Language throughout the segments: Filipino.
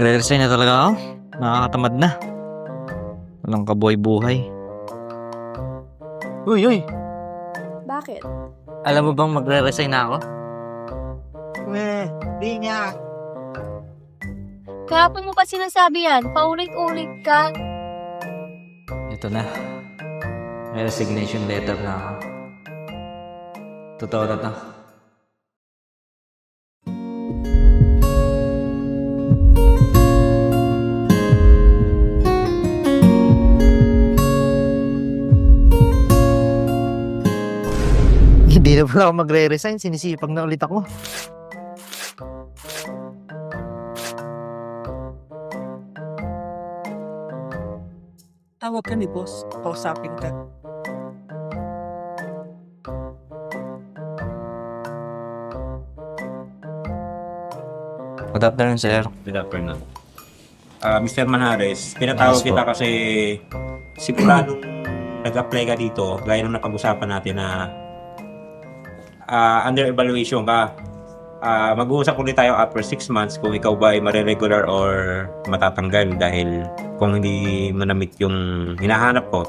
Magre-resign na talaga ako. Nakakatamad na. Walang kabuhay-buhay. Uy, uy! Bakit? Alam mo bang magre-resign na ako? Eh, di nga. Kahapon mo pa sinasabi yan, paulit-ulit ka. Ito na. May resignation letter na ako. Totoo na to. Hindi na pala ako magre-resign. Sinisipag na ulit ako. Tawag ka ni boss. Kausapin ka. Good afternoon, sir. Good afternoon. Ah, Mr. Manhares, pinatawag Yes, kita kasi simula nung nag-apply ka dito, gaya nung napag-usapan natin na ah, under evaluation ka. Ah, mag-uusap ulit tayo after 6 months kung ikaw ba ay mariregular or matatanggal dahil kung hindi mo yung hinahanap ko.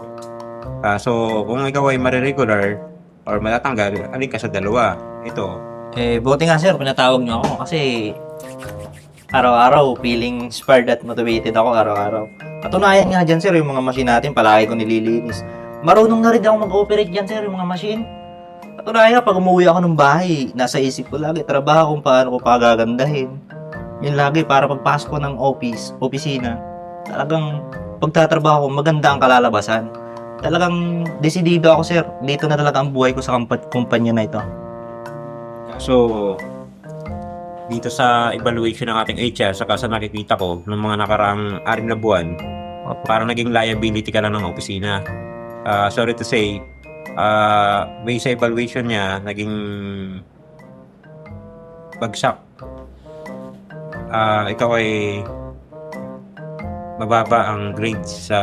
Ah, so, kung ikaw ay mariregular or matatanggal, alin ka sa dalawa? Ito, Eh, buti nga sir, pinatawag niyo ako kasi araw-araw feeling inspired at motivated ako araw-araw. Katunayan nga dyan sir, yung mga machine natin, palagi ko nililinis. Marunong na rin ako mag-operate dyan sir, yung mga machine. Katunayan nga, pag umuwi ako ng bahay, nasa isip ko lagi, trabaho kung paano ko pagagandahin. Yun lagi, para pagpasok ko ng office, opisina, talagang pagtatrabaho ko, maganda ang kalalabasan. Talagang desidido ako sir, dito na talaga ang buhay ko sa kampa- kumpanya na ito. So, dito sa evaluation ng ating HR, saka sa nakikita ko ng mga nakaraang anim na buwan, parang naging liability ka lang ng opisina. Ah, sorry to say, ah based sa evaluation niya, naging bagsak. Ah, ikaw ay mababa ang grades sa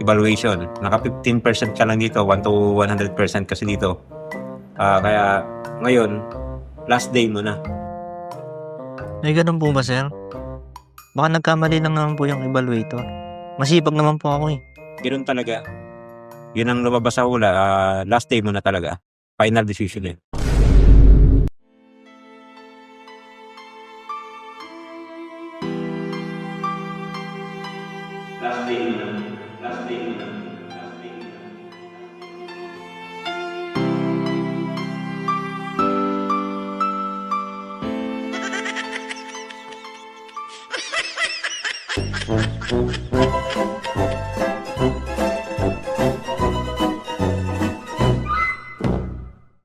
evaluation. Naka 15% ka lang dito, 1 to 100% kasi dito. Ah, kaya ngayon, last day mo na. Ay, ganun po ba, sir? Baka nagkamali lang naman po yung evaluator. Masipag naman po ako eh. Ganun talaga. Yun ang lumabas sa hula. ah, last day mo na talaga. Final decision eh. Last day mo na. Last day mo na. Last day mo na.